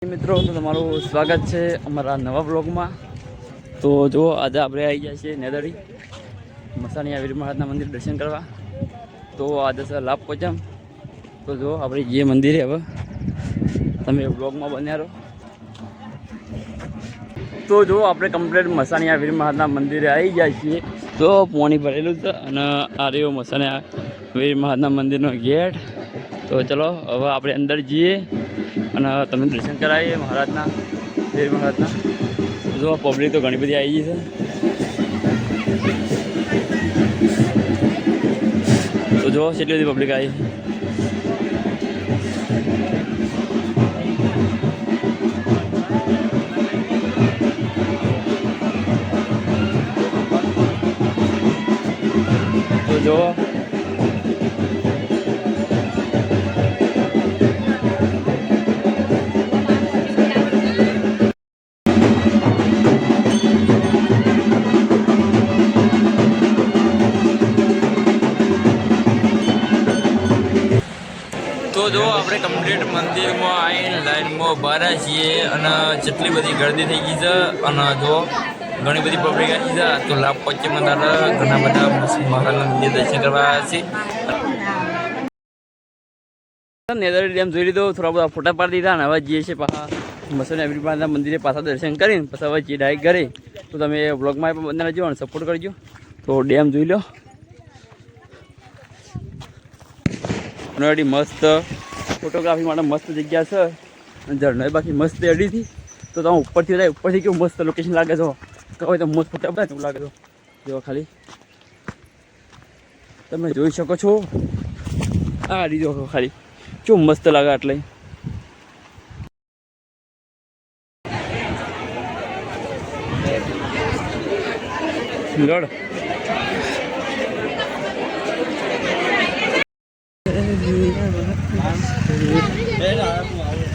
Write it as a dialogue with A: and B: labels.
A: મિત્રો તમારું સ્વાગત છે અમારા નવા બ્લોગમાં તો જો આજે આપણે આવી ગયા છીએ નેદરી મસાણીયા વીર મહારાજના મંદિર દર્શન કરવા. તો આજે સર લાભ પોચમ તો જો આપણે જે મંદિરે હવે, તમે બ્લોગમાં બન્યા રહો. તો જો આપણે કમ્પ્લેટ મસાણીયા વીર મહારાજના મંદિરે આવી ગયા છીએ. તો પોણી ભરેલું છે અને આ રહ્યો મસાણીયા વીર મહારાજના મંદિરનો ગેટ. તો ચલો, હવે આપણે અંદર જઈએ. અને તમે દર્શન કરાવીએ મહારાજના, દેવ મહારાજના. જો પબ્લિક તો ઘણી બધી આવી ગઈ છે. તો જો કેટલી બધી પબ્લિક આવી. તો જો તો જો આપણે કમ્પ્લીટ મંદિરમાં આવીને લાઈનમાં બહાર છીએ અને જેટલી બધી ગરદી થઈ ગઈ છે અને જો ઘણી બધી પબ્લિક આવી છે, તો લાભ પશ્ચિમ મંદિર ઘણા બધા મહારાજના દર્શન કરવા આવ્યા છે નેદર ડેમ જોઈ લીધો, થોડા બધા ફોટા પાડી દીધા અને હવે જઈએ છીએ પાછા મસોને એવરીબાના મંદિરે પાછા દર્શન કરીને, પછી હવે જઈએ ડાયરેક્ટ ઘરે. તો તમે બ્લોગમાં પણ બંને રહેજો અને સપોર્ટ કરજો. તો ડેમ જોઈ લો. ઓલરેડી મસ્ત ફોટોગ્રાફી માટે મસ્ત જગ્યા છે. અને ઝરણો બાકી મસ્ત અડીથી તો તમે ઉપરથી જાય ઉપરથી કેવું મસ્ત લોકેશન લાગે છો. તો હવે તો મસ્ત ફોટા બધા કેવું લાગે છો. જો ખાલી. તમે જોઈ શકો છો. આ રીજો ખાલી. કેવું મસ્ત લાગે એટલે લડ. thế là em ngồi.